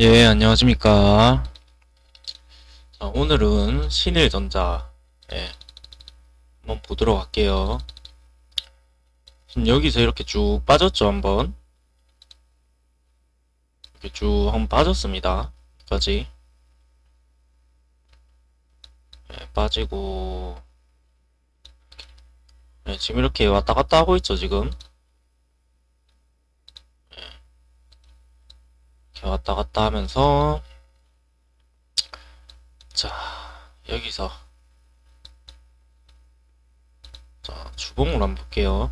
예, 안녕하십니까. 자, 오늘은 신일전자, 예, 한번 보도록 할게요. 지금 여기서 이렇게 쭉 빠졌죠, 한번. 이렇게 쭉 한번 빠졌습니다. 까지. 예, 빠지고, 예, 지금 이렇게 왔다 갔다 하고 있죠, 지금. 이렇게 왔다 갔다 하면서. 자 여기서. 자 주봉으로 한번 볼게요.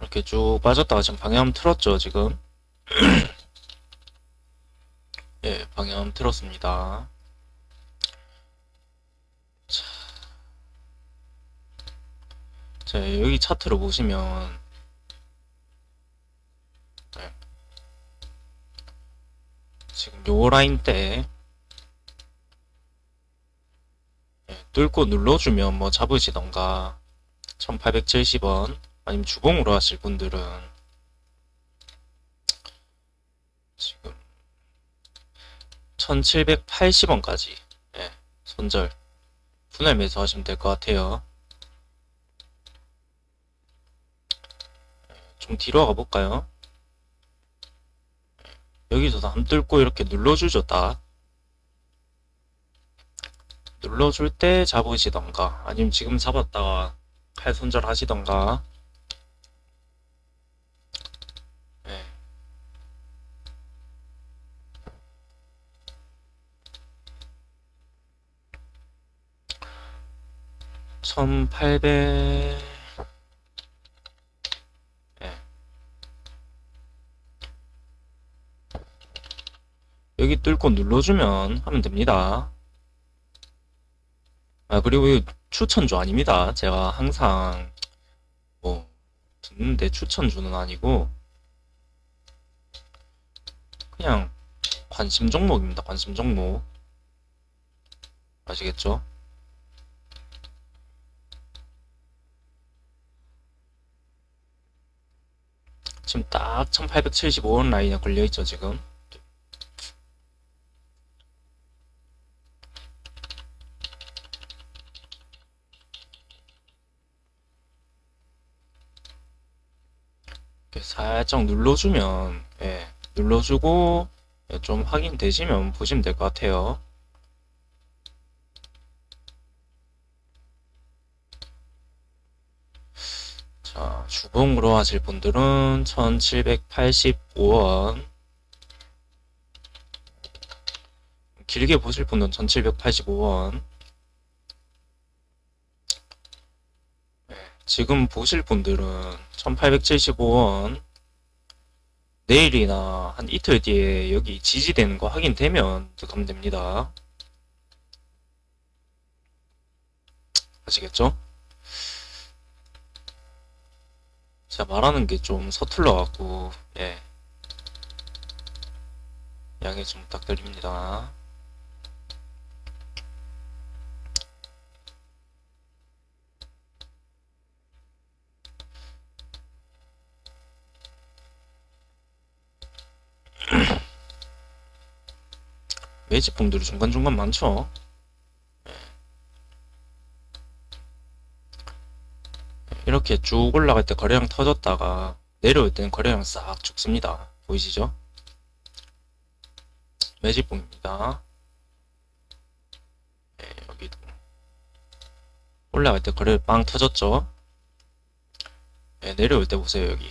이렇게 쭉 빠졌다가 지금 방향 틀었죠 지금? 예 방향 틀었습니다 자, 여기 차트로 보시면. 네. 지금 요 라인 때 네, 뚫고 눌러주면 뭐 잡으시던가. 1870원. 아니면 주봉으로 하실 분들은. 지금 1780원까지. 예, 손절. 분할 매수하시면 될 것 같아요. 좀 뒤로 가볼까요? 여기서도 함 뚫고 이렇게 눌러주죠, 딱. 눌러줄 때 잡으시던가, 아니면 지금 잡았다가 칼 손절 하시던가. 네. 천팔백 여기 뚫고 눌러주면 하면 됩니다. 아, 그리고 추천주 아닙니다. 제가 항상 뭐 듣는데 추천주는 아니고 그냥 관심 종목입니다. 관심 종목. 아시겠죠? 지금 딱 1875원 라인에 걸려있죠, 지금. 살짝 눌러주면, 예, 눌러주고, 예, 좀 확인되시면 보시면 될 것 같아요. 자, 주봉으로 하실 분들은 1785원. 길게 보실 분은 1785원. 지금 보실 분들은 1875원 내일이나 한 이틀 뒤에 여기 지지되는 거 확인되면 들어가면 됩니다. 아시겠죠? 제가 말하는 게 좀 서툴러 갖고 예 양해 좀 부탁드립니다. 매집분들이 중간중간 많죠. 예. 이렇게 쭉 올라갈 때 거래량 터졌다가 내려올 때는 거래량 싹 죽습니다. 보이시죠? 매집봉입니다. 네, 여기도 올라갈 때 거래 빵 터졌죠? 네, 내려올 때 보세요 여기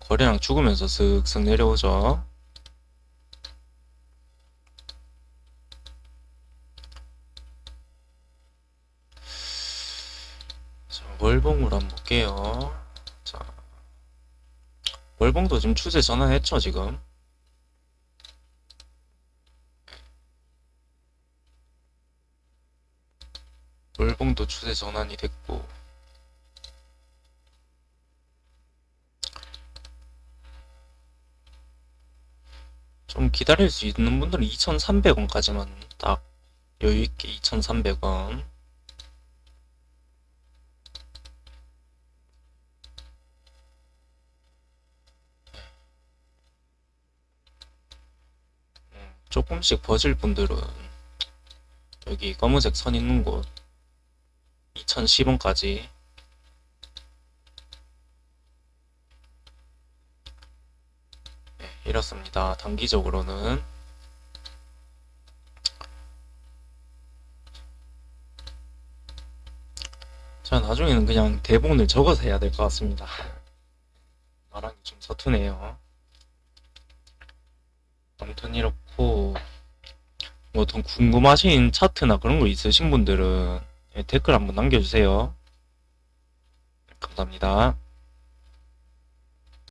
거래량 죽으면서 슥슥 내려오죠? 자, 월봉으로 한번 볼게요. 자, 월봉도 지금 추세 전환했죠, 지금. 월봉도 추세 전환이 됐고. 좀 기다릴 수 있는 분들은 2,300원까지만 딱 여유있게 2,300원. 조금씩 버질 분들은 여기 검은색 선 있는 곳 2010원까지 네, 이렇습니다. 단기적으로는 자 나중에는 그냥 대본을 적어서 해야 될 것 같습니다. 말하기 좀 서투네요. 아무튼 이렇 고뭐더 궁금하신 차트나 그런 거 있으신 분들은 예, 댓글 한번 남겨주세요. 감사합니다.